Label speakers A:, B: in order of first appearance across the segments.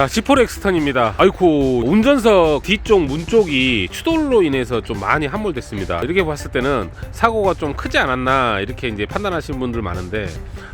A: 자, 지포 엑스턴입니다. 아이쿠, 운전석 뒤쪽 문 쪽이 추돌로 인해서 좀 많이 함몰됐습니다. 이렇게 봤을 때는 사고가 좀 크지 않았나 이렇게 이제 판단하시는 분들 많은데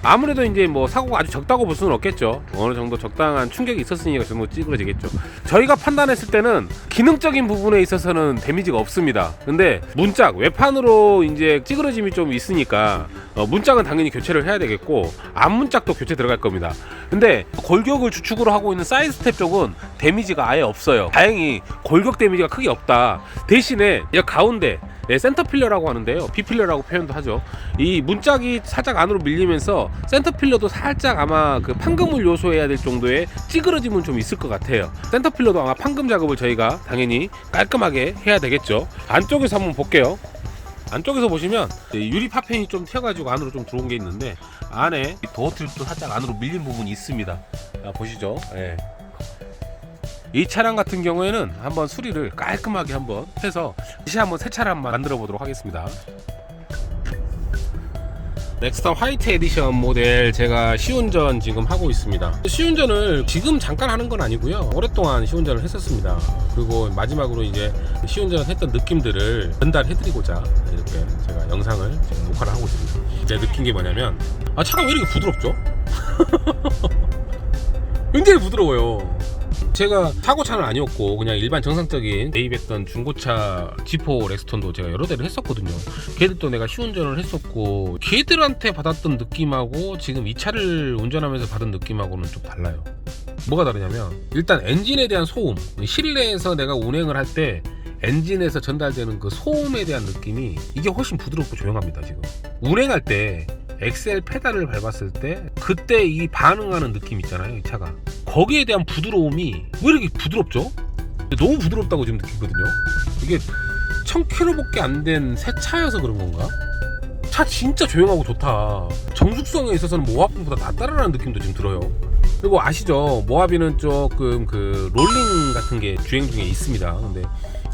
A: 아무래도 이제 뭐 사고가 아주 적다고 볼 수는 없겠죠. 어느 정도 적당한 충격이 있었으니까 그 정도 찌그러지겠죠. 저희가 판단했을 때는 기능적인 부분에 있어서는 데미지가 없습니다. 근데 문짝 외판으로 이제 찌그러짐이 좀 있으니까 어, 문짝은 당연히 교체를 해야 되겠고 앞문짝도 교체 들어갈 겁니다. 근데 골격을 주축으로 하고 있는 사이드 스텝 쪽은 데미지가 아예 없어요. 다행히 골격 데미지가 크게 없다. 대신에 이 가운데 네, 센터 필러라고 하는데요. B 필러라고 표현도 하죠. 이 문짝이 살짝 안으로 밀리면서 센터 필러도 살짝 아마 그 판금을 요소해야 될 정도의 찌그러짐은 좀 있을 것 같아요. 센터 필러도 아마 판금 작업을 저희가 당연히 깔끔하게 해야 되겠죠. 안쪽에서 한번 볼게요. 안쪽에서 보시면 이 유리 파편이 좀 튀어가지고 안으로 좀 들어온 게 있는데 안에 이 도어 트립도 살짝 안으로 밀린 부분이 있습니다. 자, 보시죠. 예. 이 차량 같은 경우에는 한번 수리를 깔끔하게 한번 해서 다시 한번 새 한번 만들어 보도록 하겠습니다. 넥스턴 화이트 에디션 모델 제가 시운전 지금 하고 있습니다. 시운전을 지금 잠깐 하는 건 아니고요. 오랫동안 시운전을 했었습니다. 그리고 마지막으로 이제 시운전을 했던 느낌들을 전달해 드리고자 이렇게 제가 영상을 지금 녹화를 하고 있습니다. 이제 느낀 게 뭐냐면 아 차가 왜 이렇게 부드럽죠? 굉장히 부드러워요. 제가 사고차는 아니었고 그냥 일반 정상적인 매입했던 중고차 지포 렉스턴도 제가 여러 대를 했었거든요. 걔들도 내가 시운전을 했었고 걔들한테 받았던 느낌하고 지금 이 차를 운전하면서 받은 느낌하고는 좀 달라요. 뭐가 다르냐면 일단 엔진에 대한 소음 실내에서 내가 운행을 할 때 엔진에서 전달되는 그 소음에 대한 느낌이 이게 훨씬 부드럽고 조용합니다 지금 운행할 때 엑셀 페달을 밟았을 때 그때 이 반응하는 느낌 있잖아요 이 차가. 거기에 대한 부드러움이 왜 이렇게 부드럽죠? 너무 부드럽다고 지금 느끼거든요. 이게 1000km밖에 안 된 새 차여서 그런 건가? 차 진짜 조용하고 좋다. 정숙성에 있어서는 모하비보다 낫다라는 느낌도 지금 들어요. 그리고 아시죠? 모하비는 조금 그 롤링 같은 게 주행 중에 있습니다. 근데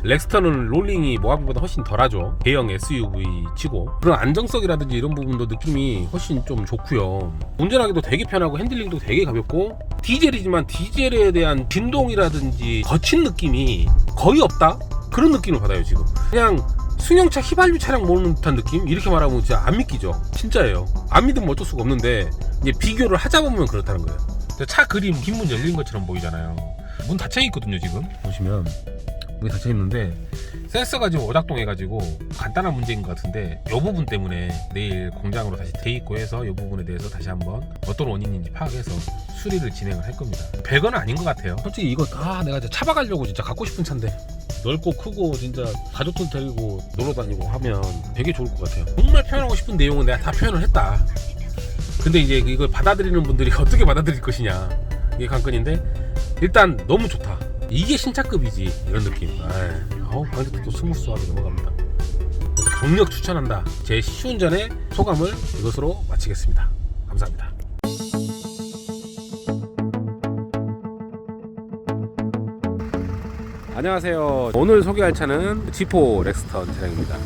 A: 렉스턴은 롤링이 모하비보다 훨씬 덜하죠. 대형 SUV 치고. 그런 안정성이라든지 이런 부분도 느낌이 훨씬 좀 좋고요. 운전하기도 되게 편하고 핸들링도 되게 가볍고 디젤이지만 디젤에 대한 진동이라든지 거친 느낌이 거의 없다? 그런 느낌을 받아요 지금. 그냥 승용차 휘발유 차량 모는 듯한 느낌? 이렇게 말하면 진짜 안 믿기죠. 진짜예요. 안 믿으면 어쩔 수가 없는데 이제 비교를 하자 보면 그렇다는 거예요. 차 그림 뒷문 열린 것처럼 보이잖아요. 문 닫혀 있거든요 지금. 보시면 문이 닫혀 있는데 센서가 지금 오작동 해가지고 간단한 문제인 것 같은데 이 부분 때문에 내일 공장으로 다시 돼 있고 해서 이 부분에 대해서 다시 한번 어떤 원인인지 파악해서 수리를 진행을 할 겁니다. 100은 아닌 것 같아요. 솔직히 이거 아 내가 이제 차박하려고 진짜 갖고 싶은 차인데. 넓고 크고 진짜 가족들 데리고 놀러 다니고 하면 되게 좋을 것 같아요. 정말 표현하고 싶은 내용은 내가 다 표현을 했다. 근데 이제 이걸 받아들이는 분들이 어떻게 받아들일 것이냐. 이게 관건인데 일단 너무 좋다 이게 신차급이지 이런 느낌. 아우 방금 또 스무스하게 넘어갑니다. 그래서 강력 추천한다. 제 시운전의 소감을 이것으로 마치겠습니다. 감사합니다. 안녕하세요. 오늘 소개할 차는 지포 렉스턴 차량입니다.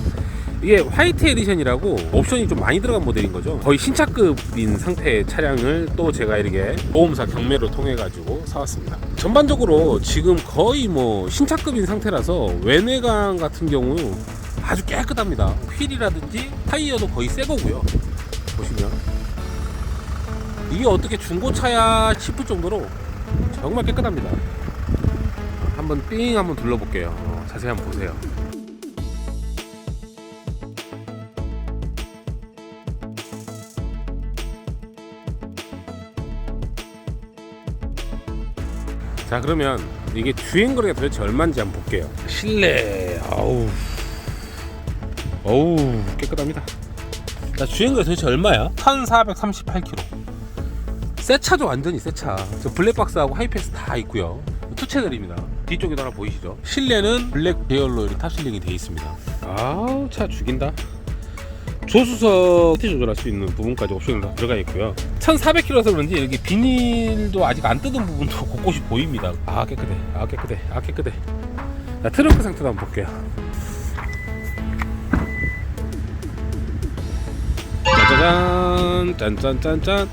A: 이게 화이트 에디션이라고 옵션이 좀 많이 들어간 모델인 거죠. 거의 신차급인 상태의 차량을 또 제가 이렇게 보험사 경매를 통해 가지고 사왔습니다. 전반적으로 지금 거의 뭐 신차급인 상태라서 외내강 같은 경우 아주 깨끗합니다. 휠이라든지 타이어도 거의 새 거고요. 보시면. 이게 어떻게 중고차야 싶을 정도로 정말 깨끗합니다. 한번 삥 한번 둘러볼게요. 어, 자세히 한번 보세요 자 그러면 이게 주행거리가 도대체 얼마인지 한번 볼게요. 실내. 아우. 어우 깨끗합니다. 자 주행거리 도대체 얼마야? 1438km 새 차죠 완전히 새차 저 블랙박스하고 하이패스 다 있고요. 투 채널입니다. 뒤쪽에도 하나 보이시죠? 실내는 블랙 계열로 이렇게 탑실링이 되어 있습니다. 아우 차 죽인다 조수석 히트 조절할 수 있는 부분까지 옵션이 다 들어가 있고요. 1400km라서 그런지 여기 비닐도 아직 안 뜯은 부분도 곳곳이 보입니다. 아 깨끗해. 아 깨끗해. 아 깨끗해. 자 트렁크 상태도 한번 볼게요. 짜자잔 짠짠짠짠.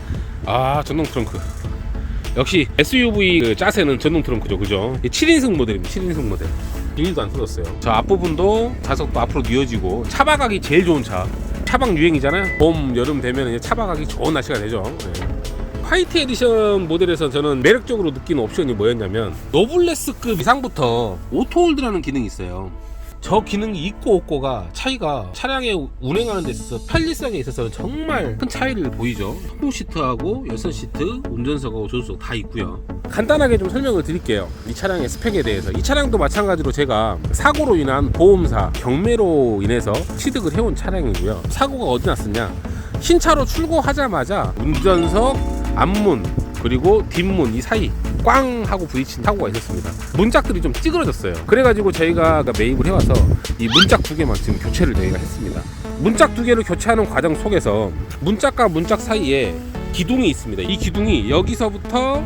A: 아 전동 트렁크. 역시 SUV 그 짜세는 전동 트렁크죠. 그죠? 7인승 모델입니다. 7인승 모델. 비닐도 안 뜯었어요. 저 앞부분도 좌석도 앞으로 뉘어지고 차박하기 제일 좋은 차 차박 유행이잖아요. 봄 여름 되면 이제 차박하기 좋은 날씨가 되죠. 네. 화이트 에디션 모델에서 저는 매력적으로 느끼는 옵션이 뭐였냐면 노블레스급 이상부터 오토홀드라는 기능이 있어요 저 기능이 있고 없고가 차이가 차량에 운행하는 데 있어서 편리성에 있어서는 정말 큰 차이를 보이죠. 통풍 시트하고 열선 시트, 운전석하고 조수석 다 있고요. 간단하게 좀 설명을 드릴게요. 이 차량의 스펙에 대해서. 이 차량도 마찬가지로 제가 사고로 인한 보험사 경매로 인해서 취득을 해온 차량이고요. 사고가 어디 났었냐? 신차로 출고하자마자 운전석 앞문 그리고 뒷문 이 사이 꽝 하고 부딪힌 사고가 있었습니다. 문짝들이 좀 찌그러졌어요. 그래가지고 저희가 매입을 해와서 이 문짝 두 개만 지금 교체를 저희가 했습니다. 문짝 두 개를 교체하는 과정 속에서 문짝과 문짝 사이에 기둥이 있습니다. 이 기둥이 여기서부터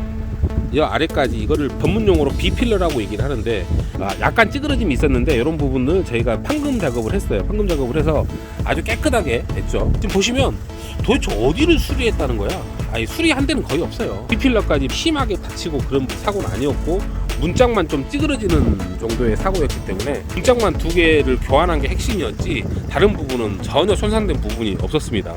A: 이 아래까지 이거를 전문용어로 비필러라고 얘기를 하는데 아, 약간 찌그러짐이 있었는데 이런 부분을 저희가 판금 작업을 했어요. 판금 작업을 해서 아주 깨끗하게 됐죠. 지금 보시면 도대체 어디를 수리했다는 거야? 아니 수리한 데는 거의 없어요. 비필러까지 심하게 다치고 그런 사고는 아니었고 문짝만 좀 찌그러지는 정도의 사고였기 때문에 문짝만 두 개를 교환한 게 핵심이었지 다른 부분은 전혀 손상된 부분이 없었습니다.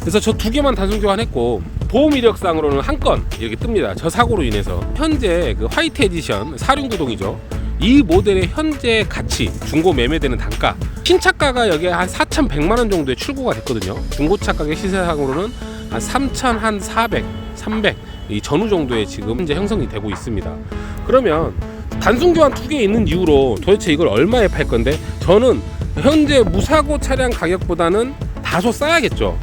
A: 그래서 저 두 개만 단순 교환했고 보험 이력상으로는 한 건 이렇게 뜹니다. 저 사고로 인해서 현재 그 화이트 에디션 사륜구동이죠. 이 모델의 현재 가치 중고 매매되는 단가 신차가가 여기에 한 4,100만 원 정도에 출고가 됐거든요. 중고차 가격 시세상으로는 한 3,000, 한 400, 300 이 전후 정도에 지금 현재 형성이 되고 있습니다. 그러면 단순 교환 두 개 있는 이유로 도대체 이걸 얼마에 팔 건데 저는 현재 무사고 차량 가격보다는 다소 싸야겠죠.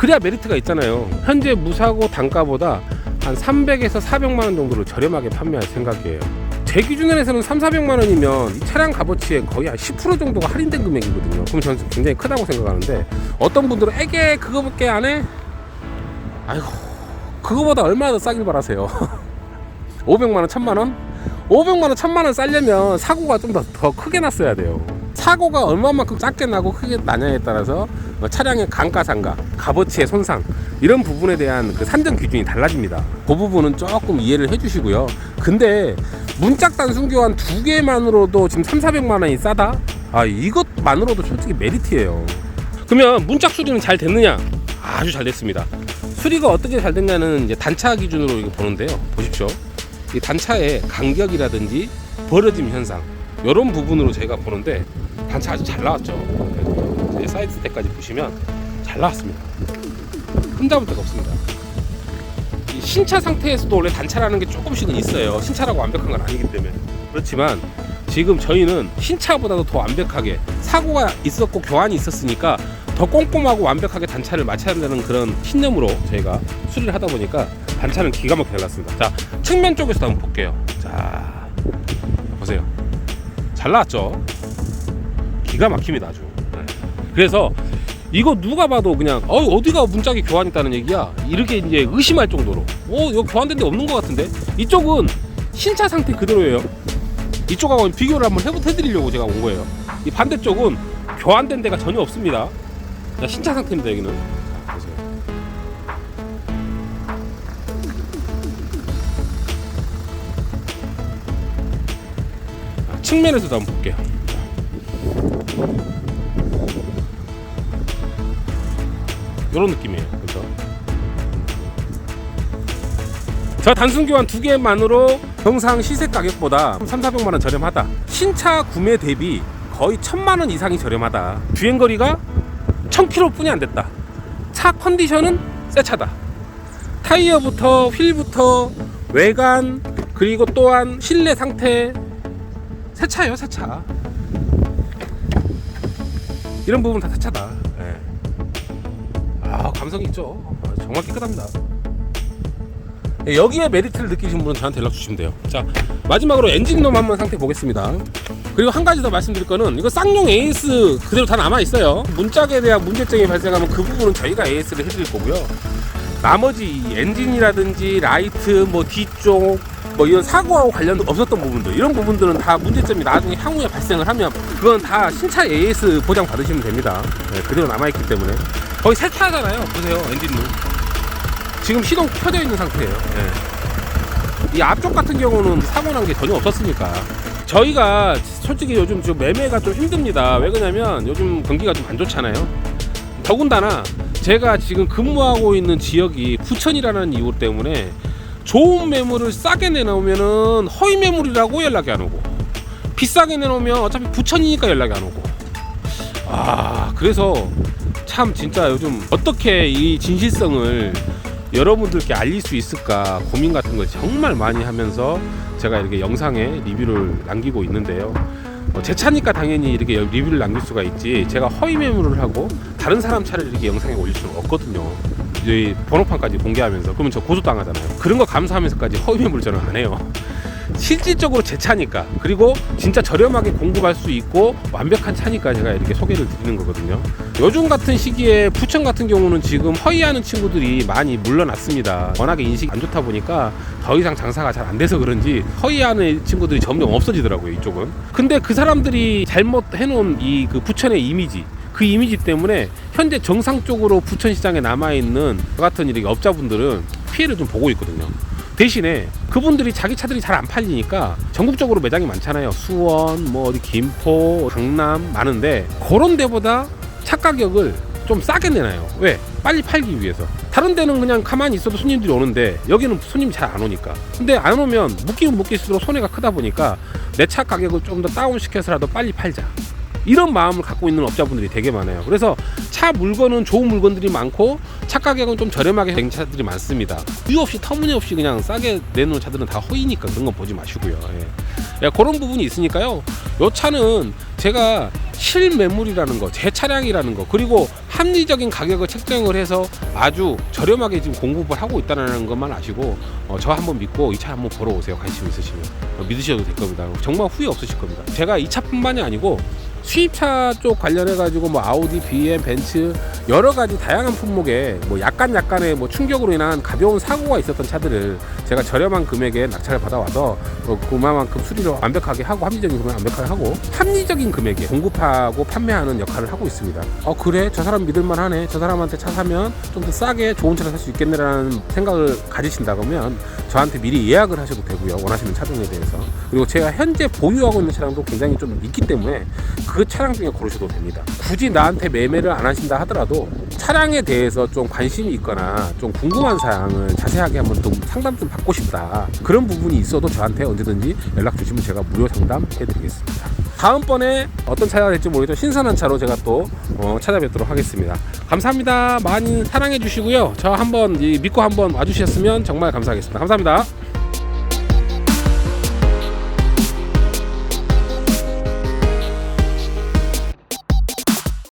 A: 그래야 메리트가 있잖아요. 현재 무사고 단가보다 한 300에서 400만 원 정도로 저렴하게 판매할 생각이에요. 제 기준에서는 3, 400만 원이면 이 차량 값어치의 거의 한 10% 정도가 할인된 금액이거든요. 그럼 저는 굉장히 크다고 생각하는데 어떤 분들은 에게 그거밖에 안 해? 아이고 그거보다 얼마나 더 싸길 바라세요. 500만 원, 1000만 원? 500만 원, 1000만 원 싸려면 사고가 좀 더 더 크게 났어야 돼요. 사고가 얼마만큼 작게 나고 크게 나냐에 따라서 뭐 차량의 감가상가, 값어치의 손상 이런 부분에 대한 그 산정 기준이 달라집니다. 그 부분은 조금 이해를 해주시고요. 근데 문짝 단 순 교환 두 개만으로도 지금 3, 400만 원이 싸다? 아 이것만으로도 솔직히 메리트예요. 그러면 문짝 수리는 잘 됐느냐? 아주 잘 됐습니다. 수리가 어떻게 잘 됐냐는 이제 단차 기준으로 보는데요. 보십시오. 이 단차의 간격이라든지 벌어짐 현상 이런 부분으로 제가 보는데 단차 아주 잘 나왔죠. 이제 사이드 스택까지 보시면 잘 나왔습니다. 흠잡을 데가 없습니다. 이 신차 상태에서도 원래 단차라는 게 조금씩은 있어요. 신차라고 완벽한 건 아니기 때문에 그렇지만 지금 저희는 신차보다도 더 완벽하게 사고가 있었고 교환이 있었으니까 더 꼼꼼하고 완벽하게 단차를 맞춰야 된다는 그런 신념으로 저희가 수리를 하다 보니까 단차는 기가 막히게 잘났습니다. 자 측면 쪽에서 한번 볼게요. 자. 잘 나왔죠? 기가 막힙니다 아주. 네. 그래서 이거 누가 봐도 그냥 어 어디가 문짝이 교환했다는 얘기야 이렇게 이제 의심할 정도로 어 이거 교환된 데 없는 것 같은데 이쪽은 신차 상태 그대로예요. 이쪽하고 비교를 한번 해드리려고 제가 온 거예요. 이 반대쪽은 교환된 데가 전혀 없습니다. 자, 신차 상태입니다 여기는. 측면에서도 한번 볼게요. 이런 느낌이에요. 그렇죠? 저 단순 교환 두 개만으로 정상 시세 가격보다 3, 400만 원 저렴하다. 신차 구매 대비 거의 1000만 원 이상이 저렴하다. 주행 거리가 1000km 뿐이 안 됐다. 차 컨디션은 새 차다. 타이어부터 휠부터 외관 그리고 또한 실내 상태 새 차예요, 새 차. 이런 부분 다새 차다. 예. 아, 감성 있죠. 아, 정말 깨끗합니다. 예, 여기에 메리트를 느끼신 분은 저한테 연락 주시면 돼요. 자 마지막으로 엔진룸 한번 상태 보겠습니다. 그리고 한 가지 더 말씀드릴 거는 이거 쌍용 AS 그대로 다 남아 있어요. 문짝에 대한 문제점이 발생하면 그 부분은 저희가 AS를 해드릴 거고요. 나머지 이 엔진이라든지 라이트 뭐 뒤쪽 뭐 이런 사고하고 관련 없었던 부분들 이런 부분들은 다 문제점이 나중에 향후에 발생을 하면 그건 다 신차 AS 보장 받으시면 됩니다. 네, 그대로 남아 있기 때문에 거의 새 차잖아요. 보세요 엔진룸. 지금 시동 켜져 있는 상태예요. 예. 이 앞쪽 같은 경우는 사고 난 게 전혀 없었으니까 저희가 솔직히 요즘 좀 매매가 좀 힘듭니다. 왜 그러냐면 요즘 경기가 좀 안 좋잖아요. 더군다나 제가 지금 근무하고 있는 지역이 부천이라는 이유 때문에 좋은 매물을 싸게 내놓으면은 허위 매물이라고 연락이 안 오고 비싸게 내놓으면 어차피 부천이니까 연락이 안 오고 아 그래서 참 진짜 요즘 어떻게 이 진실성을 여러분들께 알릴 수 있을까 고민 같은 걸 정말 많이 하면서 제가 이렇게 영상에 리뷰를 남기고 있는데요. 어, 제 차니까 당연히 이렇게 리뷰를 남길 수가 있지 제가 허위 매물을 하고 다른 사람 차를 이렇게 영상에 올릴 수는 없거든요. 이 번호판까지 공개하면서 그러면 저 고소 당하잖아요. 그런 거 감사하면서까지 허위 매물 저는 안 해요. 실질적으로 제 차니까 그리고 진짜 저렴하게 공급할 수 있고 완벽한 차니까 제가 이렇게 소개를 드리는 거거든요. 요즘 같은 시기에 부천 같은 경우는 지금 허위하는 친구들이 많이 물러났습니다. 워낙에 인식이 안 좋다 보니까 더 이상 장사가 잘 안 돼서 그런지 허위하는 친구들이 점점 없어지더라고요 이쪽은. 근데 그 사람들이 잘못 해놓은 이 그 부천의 이미지 그 이미지 때문에 현재 정상적으로 부천시장에 남아있는 저 같은 이렇게 업자분들은 피해를 좀 보고 있거든요. 대신에 그분들이 자기 차들이 잘 안 팔리니까 전국적으로 매장이 많잖아요. 수원, 뭐 어디 김포, 강남 많은데 그런 데보다 차 가격을 좀 싸게 내놔요. 왜? 빨리 팔기 위해서. 다른 데는 그냥 가만히 있어도 손님들이 오는데 여기는 손님이 잘 안 오니까. 근데 안 오면 묶이면 묶일수록 손해가 크다 보니까 내 차 가격을 좀 더 다운 시켜서라도 빨리 팔자. 이런 마음을 갖고 있는 업자분들이 되게 많아요. 그래서 차 물건은 좋은 물건들이 많고 차 가격은 좀 저렴하게 된 차들이 많습니다. 이유 없이 터무니없이 그냥 싸게 내놓은 차들은 다 허위니까 그런 건 보지 마시고요. 예. 예, 그런 부분이 있으니까요. 요 차는 제가 실매물이라는 거, 제 차량이라는 거, 그리고 합리적인 가격을 책정을 해서 아주 저렴하게 지금 공급을 하고 있다는 것만 아시고 어, 저 한번 믿고 이 차 한번 보러 오세요. 관심 있으시면 어, 믿으셔도 될 겁니다. 정말 후회 없으실 겁니다. 제가 이 차뿐만이 아니고 수입차 쪽 관련해 가지고 뭐 아우디, BM, 벤츠 여러 가지 다양한 품목에 뭐 약간 약간의 뭐 충격으로 인한 가벼운 사고가 있었던 차들을 제가 저렴한 금액에 낙찰을 받아와서 어, 그만큼 수리를 완벽하게 하고 합리적인 금액 완벽하게 하고 합리적인 금액에 공급하고 판매하는 역할을 하고 있습니다. 어 그래? 저 사람 믿을만하네. 저 사람한테 차 사면 좀 더 싸게 좋은 차를 살 수 있겠네라는 생각을 가지신다 그러면 저한테 미리 예약을 하셔도 되고요 원하시는 차종에 대해서. 그리고 제가 현재 보유하고 있는 차량도 굉장히 좀 있기 때문에 그 차량 중에 고르셔도 됩니다. 굳이 나한테 매매를 안 하신다 하더라도 차량에 대해서 좀 관심이 있거나 좀 궁금한 사항을 자세하게 한번 좀 상담 좀 받고 싶다. 그런 부분이 있어도 저한테 언제든지 연락 주시면 제가 무료 상담 해드리겠습니다. 다음번에 어떤 차가 될지 모르겠지만 신선한 차로 제가 또 어, 찾아뵙도록 하겠습니다. 감사합니다. 많이 사랑해 주시고요. 저 한번 이 믿고 한번 와주셨으면 정말 감사하겠습니다. 감사합니다.